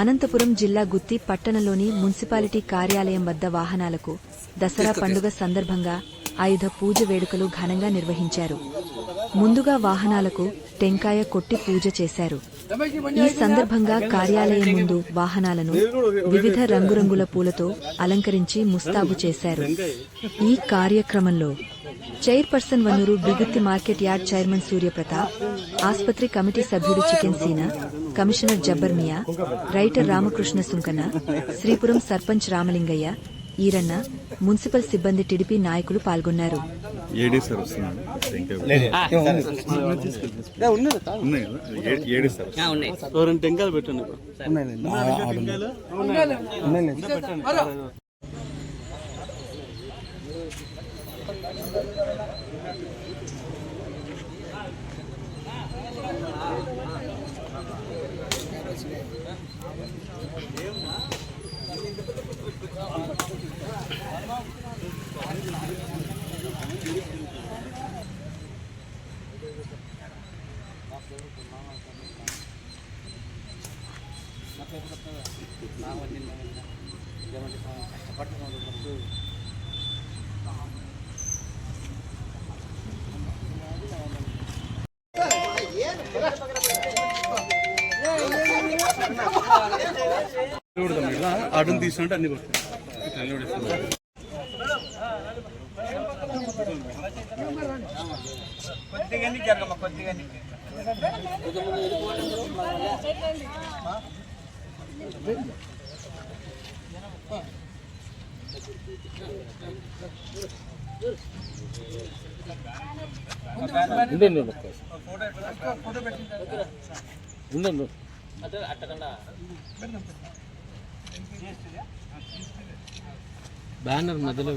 అనంతపురం జిల్లా గుత్తి పట్టణంలోని మున్సిపాలిటీ కార్యాలయం వద్ద వాహనాలకు దసరా పండుగ సందర్భంగా ఆయుధ పూజ వేడుకలు ఘనంగా నిర్వహించారు. ముందుగా వాహనాలకు టెంకాయ కొట్టి పూజ చేశారు. ఈ సందర్భంగా కార్యాలయం ముందు వాహనాలను వివిధ రంగురంగుల పూలతో అలంకరించి ముస్తాబు చేశారు. ఈ కార్యక్రమంలో చైర్పర్సన్ వన్నూరు బిగుత్తి మార్కెట్ యార్డ్ చైర్మన్ సూర్యప్రతాప్ ఆస్పత్రి కమిటీ సభ్యుడు chicken Seena commissioner Jabbar Mia writer Ramakrishna Sunkana Sripuram sarpanch Ramalingaiah Eeranna municipal సిబ్బంది టిడిపి నాయకులు పాల్గొన్నారు ఏడీ సార్ వస్తున్నాడు ఇంకా ఉన్నాయి కదా ఏ- ఏడీ సార్ ఇట్లా ఇట్లా నిలబడేస్తాం. బ్యానర్ మధ్యలో